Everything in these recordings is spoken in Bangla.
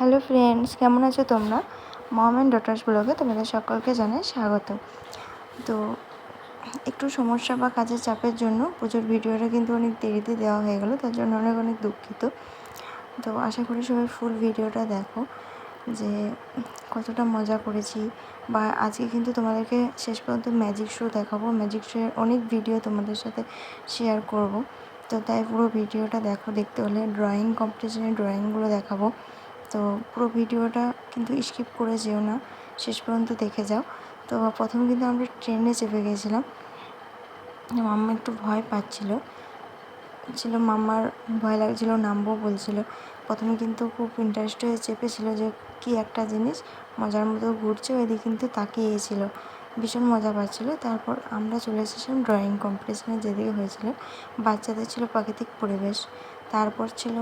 হ্যালো ফ্রেন্ডস, কেমন আছো তোমরা? মম অ্যান্ড ডটার্স ব্লগে তোমাদের সকলকে জানাই স্বাগত তো একটু সমস্যা বা কাজের চাপের জন্য পুজোর ভিডিওটা কিন্তু অনেক দেরিতে দেওয়া হয়ে গেলো, তার জন্য অনেক অনেক দুঃখিত। তো আশা করি সবাই ফুল ভিডিওটা দেখো যে কতটা মজা করেছি বা আজকে কিন্তু তোমাদেরকে শেষ পর্যন্ত ম্যাজিক শো দেখাবো। ম্যাজিক শোয়ের অনেক ভিডিও তোমাদের সাথে শেয়ার করব। তো তাই পুরো ভিডিওটা দেখো, দেখতে হলে ড্রয়িং কম্পিটিশনের ড্রয়িংগুলো দেখাবো। তো পুরো ভিডিওটা কিন্তু স্কিপ করে যেও না, শেষ পর্যন্ত দেখে যাও। তো প্রথম কিন্তু আমরা ট্রেনে চেপে গেছিলাম। মাম্মা একটু ভয় পাচ্ছিল। ছিল মাম্মার ভয় লাগছিল, নামবো বলছিল। প্রথমে কিন্তু খুব ইন্টারেস্ট হয়ে চেপেছিল যে কি একটা জিনিস, মজার মতো ঘুরছে, ওইদিকে কিন্তু তাকিয়েছিল। ভীষণ মজা পাচ্ছিলো। তারপর আমরা চলে এসেছিলাম ড্রয়িং কম্পিটিশানে যেদিকে হয়েছিল। বাচ্চাদের ছিল প্রাকৃতিক পরিবেশ। তারপর ছিল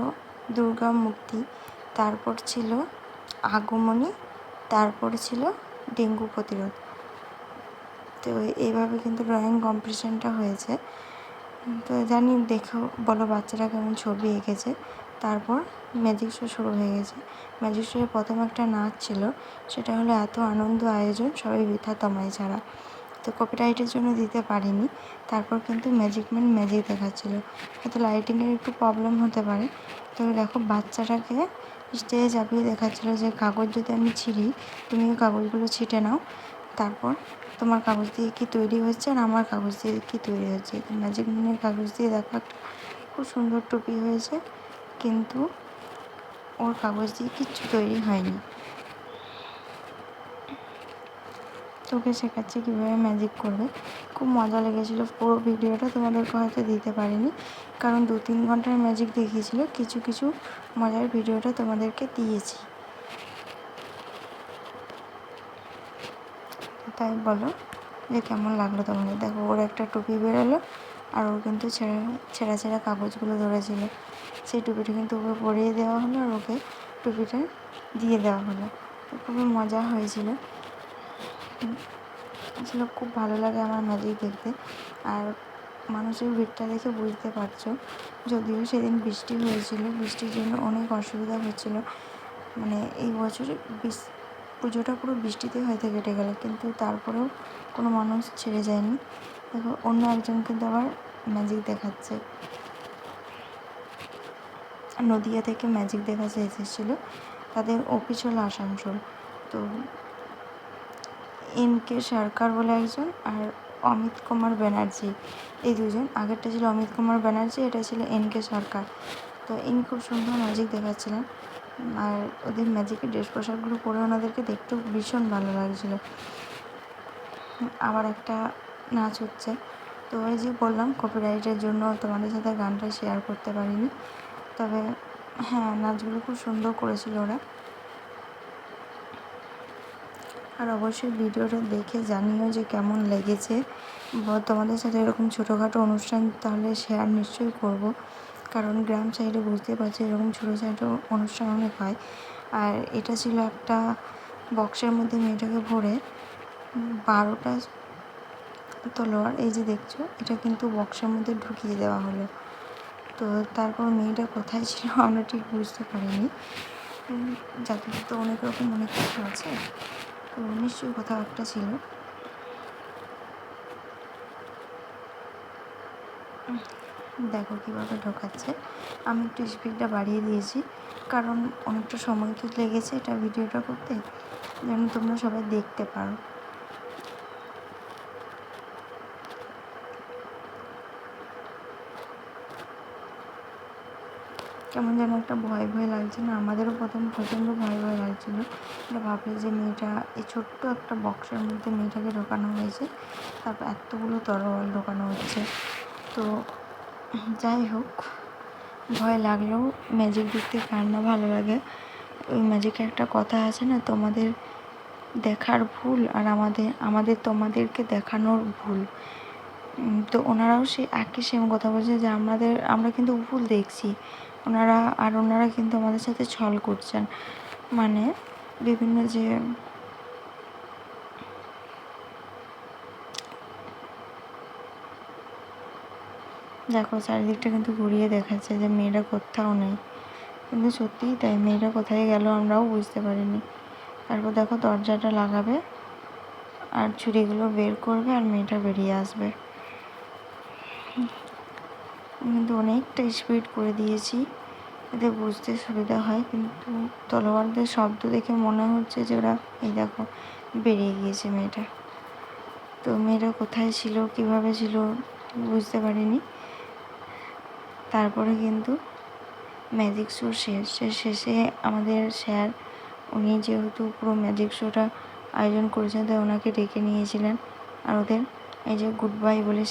দুর্গা মূর্তি। তারপর ছিল আগমনী, তারপর ছিল ডেঙ্গু প্রতিরোধ। তো এইভাবে কিন্তু ড্রয়িং কম্পিটিশানটা হয়েছে। তো জানি দেখো, বলো বাচ্চারা কেমন ছবি এঁকেছে। তারপর ম্যাজিক শো শুরু হয়ে গেছে। ম্যাজিক শোয়ে প্রথম একটা নাচ ছিল, সেটা হলো এত আনন্দ আয়োজন সবাই বৃথা তমাই ছাড়া। তো কপিরাইটের জন্য দিতে পারিনি। তারপর কিন্তু ম্যাজিক ম্যান ম্যাজিক দেখাচ্ছিলো। হয়তো লাইটিংয়ের একটু প্রবলেম হতে পারে। তো দেখো বাচ্চাটাকে স্টেজে চাপিয়ে দেখাচ্ছিলো যে কাগজ যদি আমি ছিঁড়ি, তুমি কাগজগুলো ছিঁটে নাও। তারপর, তোমার কাগজ দিয়ে কী তৈরি হচ্ছে আর আমার কাগজ দিয়ে কী তৈরি হচ্ছে ম্যাজিক মিনের কাগজ দিয়ে দেখো খুব সুন্দর টুপি হয়েছে, কিন্তু ওর কাগজ দিয়ে কিচ্ছু তৈরি হয়নি। তোকে শেখাচ্ছি কীভাবে ম্যাজিক করবে। খুব মজা লেগেছিলো পুরো ভিডিওটা, তোমাদেরকে হয়তো দিতে পারিনি। কারণ দু তিন ঘণ্টার ম্যাজিক দেখিয়েছিল, কিছু কিছু মজার ভিডিওটা তোমাদেরকে দিয়েছি। তাই বলো যে কেমন লাগল তোমাদের। দেখো, ওর একটা টুপি বেরোলো আর ও কিন্তু ছেঁড়া ছেঁড়া ছেঁড়া কাগজগুলো ধরেছিল। সেই টুপিটা কিন্তু ওকে পরিয়ে দেওয়া হলো আর ওকে টুপিটা দিয়ে দেওয়া হলো। খুবই মজা হয়েছিল। আসলে খুব ভালো লাগে আমার ম্যাজিক দেখতে। আর মানুষের ভিড়টা দেখে বুঝতে পারছ। যদিও সেদিন বৃষ্টি হয়েছিল। বৃষ্টির জন্য অনেক অসুবিধা হচ্ছিল মানে এই বছরে পুজোটা পুরো বৃষ্টিতে হয়তো কেটে গেল। কিন্তু তারপরেও কোনো মানুষ ছেড়ে যায়নি। দেখো, অন্য একজন কিন্তু আবার ম্যাজিক দেখাচ্ছে। নদিয়া থেকে ম্যাজিক দেখাতে এসেছিল। তাদের অফিস হলো আসানসোল। তো এন কে সরকার বলে একজন আর অমিত কুমার ব্যানার্জি। এই দুজন। আগেরটা ছিল অমিত কুমার ব্যানার্জি, এটা ছিল এন কে সরকার। তো ইনি খুব সুন্দর ম্যাজিক দেখাচ্ছিলেন। আর ওদের ম্যাজিকের ড্রেস পোশাকগুলো পরে ওনাদেরকে দেখতেও ভীষণ ভালো লাগছিল। আবার একটা নাচ হচ্ছে। তো ওই যে বললাম কপিরাইটের জন্য তোমাদের সাথে গানটা শেয়ার করতে পারিনি। তবে হ্যাঁ নাচগুলো খুব সুন্দর করেছিল ওরা। আর অবশ্যই ভিডিওটা দেখে জানিও যে কেমন লেগেছে। তোমাদের সাথে এরকম ছোটোখাটো অনুষ্ঠান তাহলে শেয়ার নিশ্চয়ই করব। কারণ গ্রাম সাইডে বুঝতে পারছি এরকম ছোটো ছোটো অনুষ্ঠান অনেক হয়। আর এটা ছিল একটা বক্সের মধ্যে মেয়েটাকে ভরে বারোটা তলোয়ার, এই যে দেখছ, এটা কিন্তু বক্সের মধ্যে ঢুকিয়ে দেওয়া হলো। তো তারপর মেয়েটা কোথায় ছিল আমরা ঠিক বুঝতে পারিনি। যাতে তো অনেক রকম অনেক কিছু আছে। তো নিশ্চয়ই কোথাও একটা ছিল। দেখো কীভাবে ঢোকাচ্ছে। আমি একটু স্পিডটা বাড়িয়ে দিয়েছি, কারণ অনেকটা সময় তো লেগেছে এটা ভিডিওটা করতে। যেন তোমরা সবাই দেখতে পারো। কেমন যেন একটা ভয় ভয় লাগছে না? আমাদেরও প্রথম, প্রচণ্ড ভয় ভয় লাগছিল। এটা ভাবলে যে মেয়েটা, এই ছোট্ট একটা বক্সের মধ্যে মেয়েটাকে ঢোকানো হয়েছে। তারপর এতগুলো তরোয়াল ঢোকানো হচ্ছে। তো যাই হোক, ভয় লাগলেও ম্যাজিক দেখতে কার না ভালো লাগে। ওই ম্যাজিকে একটা কথা আছে না, তোমাদের দেখার ভুল আর আমাদের আমাদের তোমাদেরকে দেখানোর ভুল। তো ওনারাও সে একই সেম কথা বলছে যে আমাদের, আমরা কিন্তু ভুল দেখছি। ওনারা, আর ওনারা কিন্তু আমাদের সাথে ছল করছেন। মানে বিভিন্ন যে দেখো, চারিদিকটা কিন্তু ঘুরিয়ে দেখাচ্ছে যে মেয়েরা কোথাও নেই। কিন্তু সত্যিই তাই, মেয়েরা কোথায় গেল আমরাও বুঝতে পারিনি। তারপর দেখো, দরজাটা লাগাবে আর ছুরিগুলো বের করবে আর মেয়েটা বেরিয়ে আসবে। কিন্তু অনেকটা স্পিড করে দিয়েছি। এতে বুঝতে সুবিধা হয়, কিন্তু তলোয়ারদের শব্দ দেখে মনে হচ্ছে যে ওরা, এই দেখো, বেরিয়ে গিয়েছে মেয়েটা। তো মেয়েটা কোথায় ছিল, কীভাবে ছিল, বুঝতে পারিনি। তারপরে কিন্তু ম্যাজিক শো শেষ। শেষে আমাদের স্যার, উনি যেহেতু পুরো ম্যাজিক শোটা আয়োজন করেছেন, তাই ওনাকে ডেকে নিয়েছিলেন। আর ওদের এই যে গুড বাই বলে